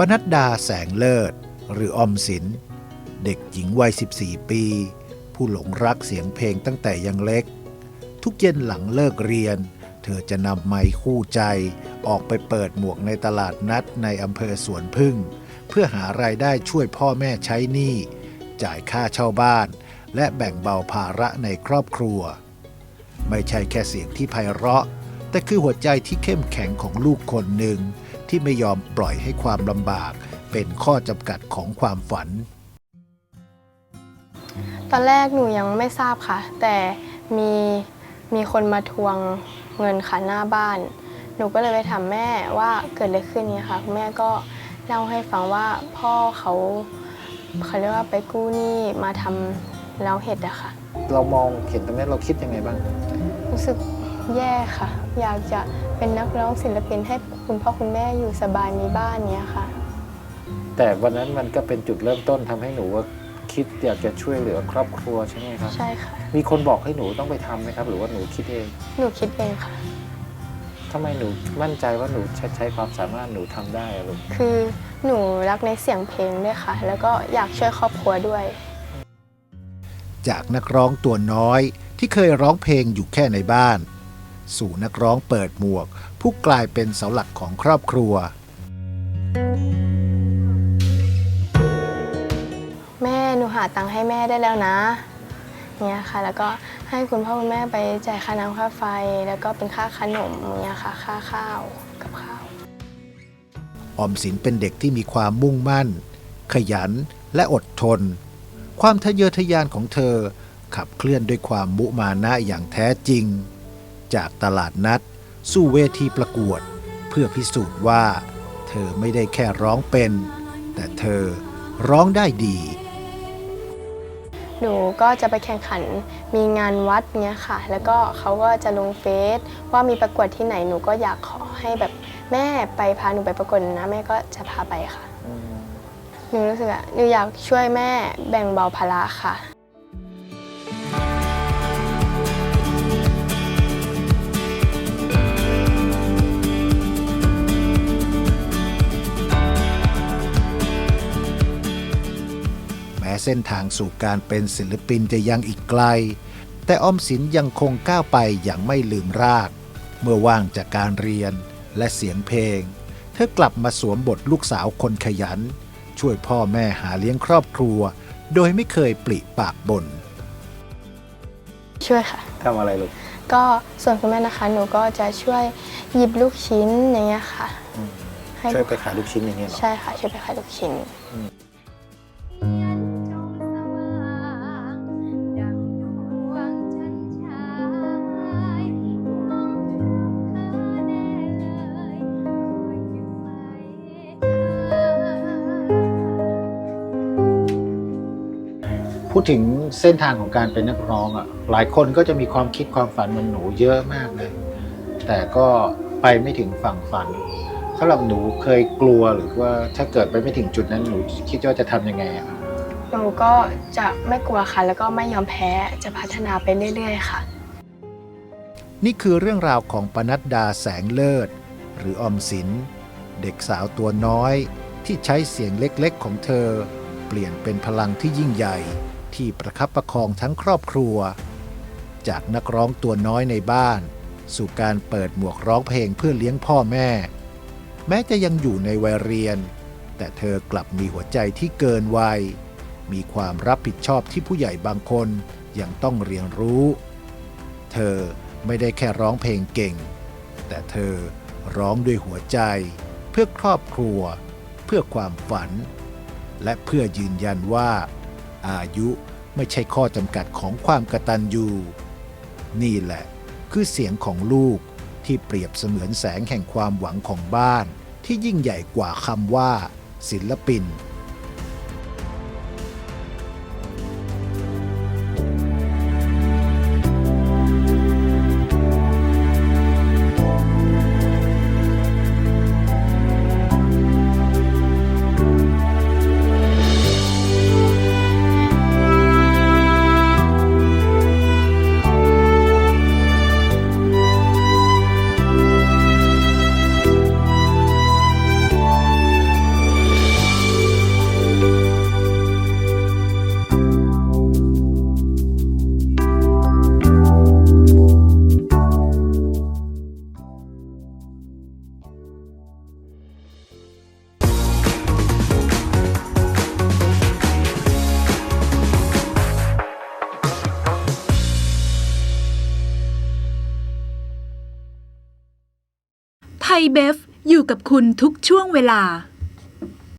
ปนัดดาแสงเลิศ หรืออมสิน เด็กหญิงวัย 14 ปี ผู้หลงรักเสียงเพลงตั้งแต่ยังเล็ก ทุกเย็นหลังเลิกเรียน เธอจะนำไมค์คู่ใจ ออกไปเปิดหมวกในตลาดนัดในอำเภอสวนพึ่ง เพื่อหารายได้ช่วยพ่อแม่ใช้หนี้ จ่ายค่าเช่าบ้าน และแบ่งเบาภาระในครอบครัว ไม่ใช่แค่เสียงที่ไพเราะ แต่คือหัวใจที่เข้มแข็งของลูกคนหนึ่ง ที่ไม่ยอมปล่อยให้ความลำบาก เป็นข้อจำกัดของความฝัน ตอนแรกหนูยังไม่ทราบค่ะ แต่มีมีคนมาทวงเงินค่ะหน้าบ้าน หนูก็เลยไปถามแม่ว่าเกิดอะไรขึ้นเนี่ยค่ะแม่ก็เล่าให้ฟังว่าพ่อเขาเขาเรียกว่าไปกู้หนี้มาทำแล้วเห็ดอะค่ะ เรามองเห็นตรงนี้เราคิดยังไงบ้าง รู้สึก แย่ค่ะ อยากจะเป็นนักร้องศิลปินให้คุณพ่อคุณแม่อยู่สบายมีบ้านเนี้ยค่ะ แต่วันนั้นมันก็เป็นจุดเริ่มต้นทำให้หนูว่าคิดอยากจะช่วยเหลือครอบครัวใช่ไหมครับ ใช่ค่ะ มีคนบอกให้หนูต้องไปทำไหมครับ หรือว่าหนูคิดเองหนูคิดเองค่ะ ทำไมหนูมั่นใจว่าหนูใช้ใช้ความสามารถหนูทำได้อะลูกคือหนูรักในเสียงเพลงด้วยค่ะ แล้วก็อยากช่วยครอบครัวด้วย จากนักร้องตัวน้อยที่เคยร้องเพลงอยู่แค่ในบ้าน สู่นักร้องเปิดหมวก ผู้กลายเป็นเสาหลักของครอบครัว แม่หนูหาตังค์ให้แม่ได้แล้วนะเนี่ยค่ะ แล้วก็ให้คุณพ่อคุณแม่ไปจ่ายค่าน้ำค่าไฟ แล้วก็เป็นค่าขนมเนี่ยค่ะ ค่าข้าวกับข้าว ออมสินเป็นเด็กที่มีความมุ่งมั่น ขยันและอดทน ความทะเยอทะยานของเธอขับเคลื่อนด้วยความมุมานะอย่างแท้จริง จากตลาดนัด สู่เวทีประกวด เพื่อพิสูจน์ว่า เธอไม่ได้แค่ร้องเป็น แต่เธอร้องได้ดี หนูก็จะไปแข่งขันมีงานวัดเนี้ยค่ะ แล้วก็เขาก็จะลงเฟซว่ามีประกวดที่ไหนหนูก็อยากขอให้แบบแม่ไปพาหนูไปประกวดนะแม่ก็จะพาไปค่ะ หนูรู้สึกอะหนูอยากช่วยแม่แบ่งเบาภาระค่ะ เส้นทางสู่การเป็นศิลปินจะยังอีกไกล แต่ออมสินยังคงก้าวไปอย่างไม่ลืมราก เมื่อว่างจากการเรียนและเสียงเพลง เธอกลับมาสวมบทลูกสาวคนขยัน ช่วยพ่อแม่หาเลี้ยงครอบครัว โดยไม่เคยปลิปากบ่นช่วยค่ะ ทำอะไรลูก ก็ส่วนคุณแม่นะคะ หนูก็จะช่วยหยิบลูกชิ้นอย่างเงี้ยค่ะ ให้ช่วยไปขายลูกชิ้นอย่างเงี้ยเหรอ ใช่ค่ะ ช่วยไปขายลูกชิ้น พูดถึงเส้นทางของการเป็นนักร้องอะหลายคนก็จะมีความคิดความฝันเหมันหนูเยอะมากเลย แต่ก็ไปไม่ถึงฝั่งฝันสำหรับหนูเคยกลัวหรือว่าถ้าเกิดไปไม่ถึงจุดนั้นหนูคิดว่าจะทำยังไงอะหนูก็จะไม่กลัวค่ะแล้วก็ไม่ยอมแพ้จะพัฒนาไปเรื่อยๆค่ะ นี่คือเรื่องราวของปนัดดาแสงเลิศ หรือออมสิน เด็กสาวตัวน้อย ที่ใช้เสียงเล็กๆของเธอ เปลี่ยนเป็นพลังที่ยิ่งใหญ่ ที่ประคับประคองทั้งครอบครัว จากนักร้องตัวน้อยในบ้าน สู่การเปิดหมวกร้องเพลงเพื่อเลี้ยงพ่อแม่ แม้จะยังอยู่ในวัยเรียน แต่เธอกลับมีหัวใจที่เกินวัย มีความรับผิดชอบที่ผู้ใหญ่บางคนยังต้องเรียนรู้ เธอไม่ได้แค่ร้องเพลงเก่ง แต่เธอร้องด้วยหัวใจ เพื่อครอบครัว เพื่อความฝัน และเพื่อยืนยันว่า อายุ ไม่ใช่ข้อจำกัดของความกตัญญูนี่แหละ คือเสียงของลูกที่เปรียบเสมือนแสงแห่งความหวังของบ้าน ที่ยิ่งใหญ่กว่าคำว่า ศิลปิน ยเบฟ อยู่กับคุณทุกช่วงเวลา